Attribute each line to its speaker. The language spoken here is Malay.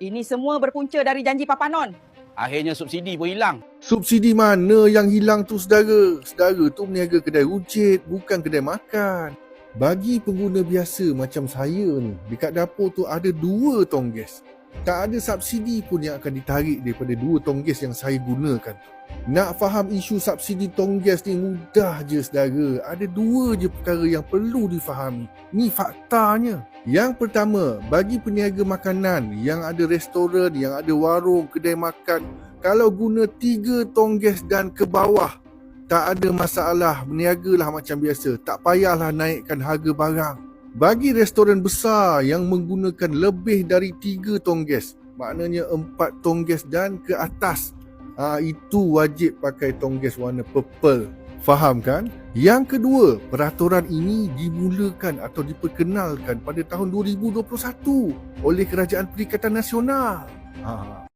Speaker 1: Ini semua berpunca dari janji Papa Non.
Speaker 2: Akhirnya subsidi pun hilang.
Speaker 3: Subsidi mana yang hilang tu saudara? Saudara tu meniaga kedai runcit, bukan kedai makan. Bagi pengguna biasa macam saya ni, dekat dapur tu ada dua tong gas. Tak ada subsidi pun yang akan ditarik daripada dua tong gas yang saya gunakan. Nak faham isu subsidi tong gas ni mudah je saudara. Ada dua je perkara yang perlu difahami. Ni faktanya. Yang pertama, bagi peniaga makanan yang ada restoran, yang ada warung, kedai makan, kalau guna tiga tong gas dan ke bawah, tak ada masalah, berniagalah macam biasa. Tak payahlah naikkan harga barang. Bagi restoran besar yang menggunakan lebih dari tiga tong gas, maknanya empat tong gas dan ke atas, ha, itu wajib pakai tong gas warna purple. Faham kan? Yang kedua, peraturan ini dimulakan atau diperkenalkan pada tahun 2021 oleh Kerajaan Perikatan Nasional. Ha.